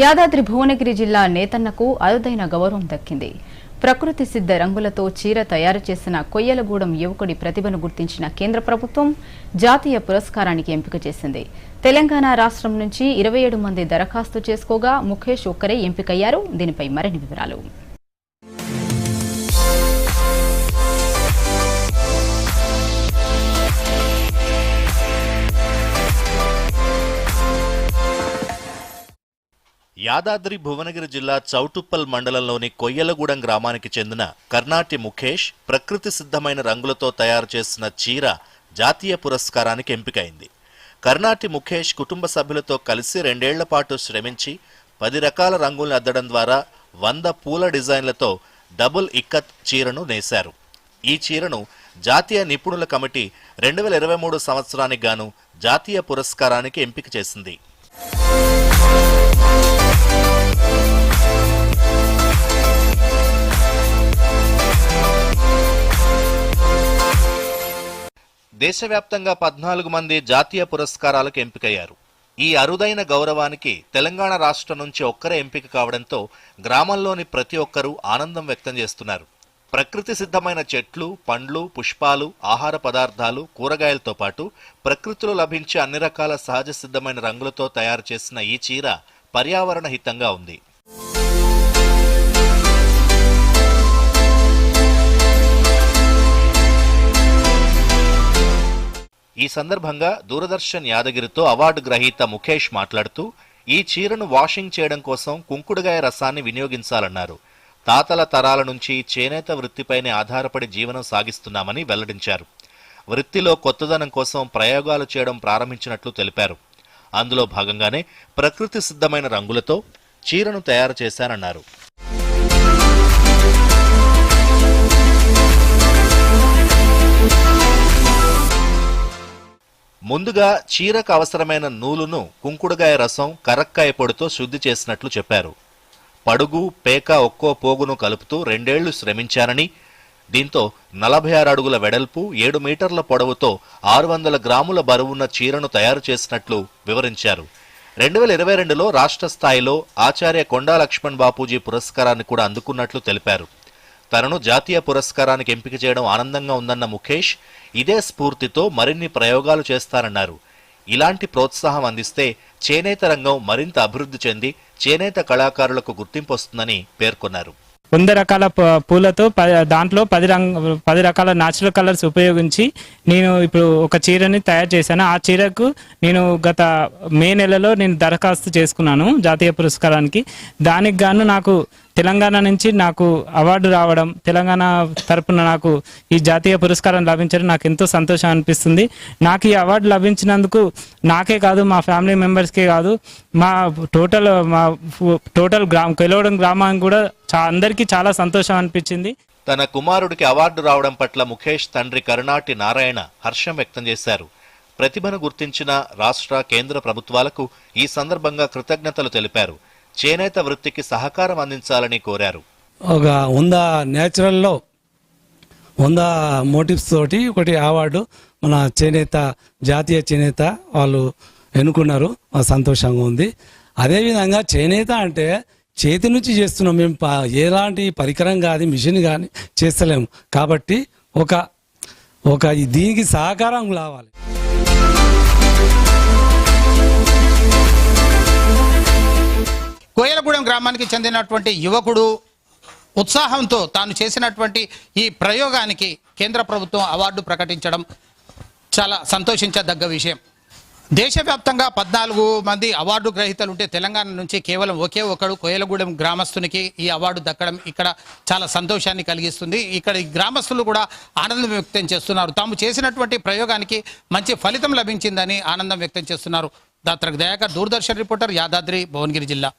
యాదాద్రి భువనగిరి జిల్లా నేతన్నకు అరుదైన గౌరవం దక్కింది. ప్రకృతి సిద్ధ రంగులతో చీర తయారు చేసిన కొయ్యలగూడెం యువకుడి ప్రతిభను గుర్తించిన కేంద్ర ప్రభుత్వం జాతీయ పురస్కారానికి ఎంపిక చేసింది. తెలంగాణ రాష్ట్రం నుంచి ఇరవై ఏడు మంది దరఖాస్తు చేసుకోగా ముఖేష్ ఒక్కరే ఎంపికయ్యారు. దీనిపై మరిన్ని వివరాలు. యాదాద్రి భువనగిరి జిల్లా చౌటుప్పల్ మండలంలోని కొయ్యలగూడెం గ్రామానికి చెందిన కర్ణాటి ముఖేష్ ప్రకృతి సిద్ధమైన రంగులతో తయారు చేసిన చీర జాతీయ పురస్కారానికి ఎంపికైంది. కర్ణాటి ముఖేష్ కుటుంబ సభ్యులతో కలిసి రెండేళ్ళ పాటు శ్రమించి పది రకాల రంగుల్ని అద్దడం ద్వారా వంద పూల డిజైన్లతో డబుల్ ఇక్కత్ చీరను నేశారు. ఈ చీరను జాతీయ నిపుణుల కమిటీ రెండు వేల ఇరవై మూడు సంవత్సరానికి గాను జాతీయ పురస్కారానికి ఎంపిక చేసింది. దేశవ్యాప్తంగా పద్నాలుగు మంది జాతీయ పురస్కారాలకు ఎంపికయ్యారు. ఈ అరుదైన గౌరవానికి తెలంగాణ రాష్ట్రం నుంచి ఒక్కరే ఎంపిక కావడంతో గ్రామంలోని ప్రతి ఒక్కరూ ఆనందం వ్యక్తం చేస్తున్నారు. ప్రకృతి సిద్ధమైన చెట్లు పండ్లు పుష్పాలు ఆహార పదార్థాలు కూరగాయలతో పాటు ప్రకృతిలో లభించే అన్ని రకాల సహజ సిద్ధమైన రంగులతో తయారు చేసిన ఈ చీర పర్యావరణ హితంగా ఉంది. ఈ సందర్భంగా దూరదర్శన్ యాదగిరితో అవార్డు గ్రహీత ముఖేష్ మాట్లాడుతూ ఈ చీరను వాషింగ్ చేయడం కోసం కుంకుడుగాయ రసాన్ని వినియోగించాలన్నారు. తాతల తరాల నుంచి చేనేత వృత్తిపైనే ఆధారపడి జీవనం సాగిస్తున్నామని వెల్లడించారు. వృత్తిలో కొత్తదనం కోసం ప్రయోగాలు చేయడం ప్రారంభించినట్లు తెలిపారు. అందులో భాగంగానే ప్రకృతి సిద్ధమైన రంగులతో చీరను తయారు చేశారన్నారు ముందుగా చీరకు అవసరమైన నూలును కుంకుడుగాయ రసం కరక్కాయ పొడితో శుద్ధి చేసినట్లు చెప్పారు. పడుగు పేక ఒక్కో పోగును కలుపుతూ రెండేళ్ళు శ్రమించారని దీంతో నలభై ఆరు అడుగుల వెడల్పు ఏడు మీటర్ల పొడవుతో ఆరు వందల గ్రాముల బరువున్న చీరను తయారు చేసినట్లు వివరించారు. రెండు వేల ఇరవై రెండులో రాష్ట్ర స్థాయిలో ఆచార్య కొండా లక్ష్మణ్ బాపూజీ పురస్కారాన్ని కూడా అందుకున్నట్లు తెలిపారు. తనను జాతీయ పురస్కారానికి ఎంపిక చేయడం ఆనందంగా ఉందన్న ముఖేష్ ఇదే స్ఫూర్తితో మరిన్ని ప్రయోగాలు చేస్తారన్నారు ఇలాంటి ప్రోత్సాహం అందిస్తే చేనేత రంగం మరింత అభివృద్ధి చెంది చేనేత కళాకారులకు గుర్తింపు వస్తుందని పేర్కొన్నారు. వంద రకాల ప- పూలతో ప- దాంట్లో పది రంగు పది రకాల న్యాచురల్ కలర్స్ ఉపయోగించి నేను ఇప్పుడు ఒక చీరని తయారు చేశాను. ఆ చీరకు నేను గత మే నెలలో నేను దరఖాస్తు చేసుకున్నాను జాతీయ పురస్కారానికి. దానికి గాను నాకు తెలంగాణ నుంచి నాకు అవార్డు రావడం తెలంగాణ తరపున నాకు ఈ జాతీయ పురస్కారం లభించడం నాకు ఎంతో సంతోషం అనిపిస్తుంది. నాకు ఈ అవార్డు లభించినందుకు నాకే కాదు మా ఫ్యామిలీ మెంబర్స్కే కాదు మా టోటల్ మా టోటల్ గ్రామ కెలవడం గ్రామానికి కూడా చా అందరికీ చాలా సంతోషం అనిపించింది. తన కుమారుడికి అవార్డు రావడం పట్ల ముఖేష్ తండ్రి కరుణాటి నారాయణ హర్షం వ్యక్తం చేశారు. ప్రతిభను గుర్తించిన రాష్ట్ర కేంద్ర ప్రభుత్వాలకు ఈ సందర్భంగా కృతజ్ఞతలు తెలిపారు. చేనేత వృత్తికి సహకారం అందించాలని కోరారు. ఒక వంద న్యాచురల్లో వంద మోటివ్స్ తోటి ఒకటి అవార్డు మన చేనేత జాతీయ చేనేత వాళ్ళు ఎన్నుకున్నారు. సంతోషంగా ఉంది. అదేవిధంగా చేనేత అంటే చేతి నుంచి చేస్తున్నాం. మేము ఎలాంటి పరికరం కానీ మిషన్ కానీ చేస్తలేము. కాబట్టి ఒక ఒక దీనికి సహకారం కావాలి. కోయలగూడెం గ్రామానికి చెందినటువంటి యువకుడు ఉత్సాహంతో తాను చేసినటువంటి ఈ ప్రయోగానికి కేంద్ర ప్రభుత్వం అవార్డు ప్రకటించడం చాలా సంతోషించదగ్గ విషయం. దేశవ్యాప్తంగా పద్నాలుగు మంది అవార్డు గ్రహీతలు ఉంటే తెలంగాణ నుంచి కేవలం ఒకే ఒకడు కోయలగూడెం గ్రామస్తునికి ఈ అవార్డు దక్కడం ఇక్కడ చాలా సంతోషాన్ని కలిగిస్తుంది. ఇక్కడ ఈ గ్రామస్తులు కూడా ఆనందం వ్యక్తం చేస్తున్నారు. తాము చేసినటువంటి ప్రయోగానికి మంచి ఫలితం లభించిందని ఆనందం వ్యక్తం చేస్తున్నారు. డాక్టర్ దయాకర్ దూరదర్శన్ రిపోర్టర్ యాదాద్రి భువనగిరి జిల్లా.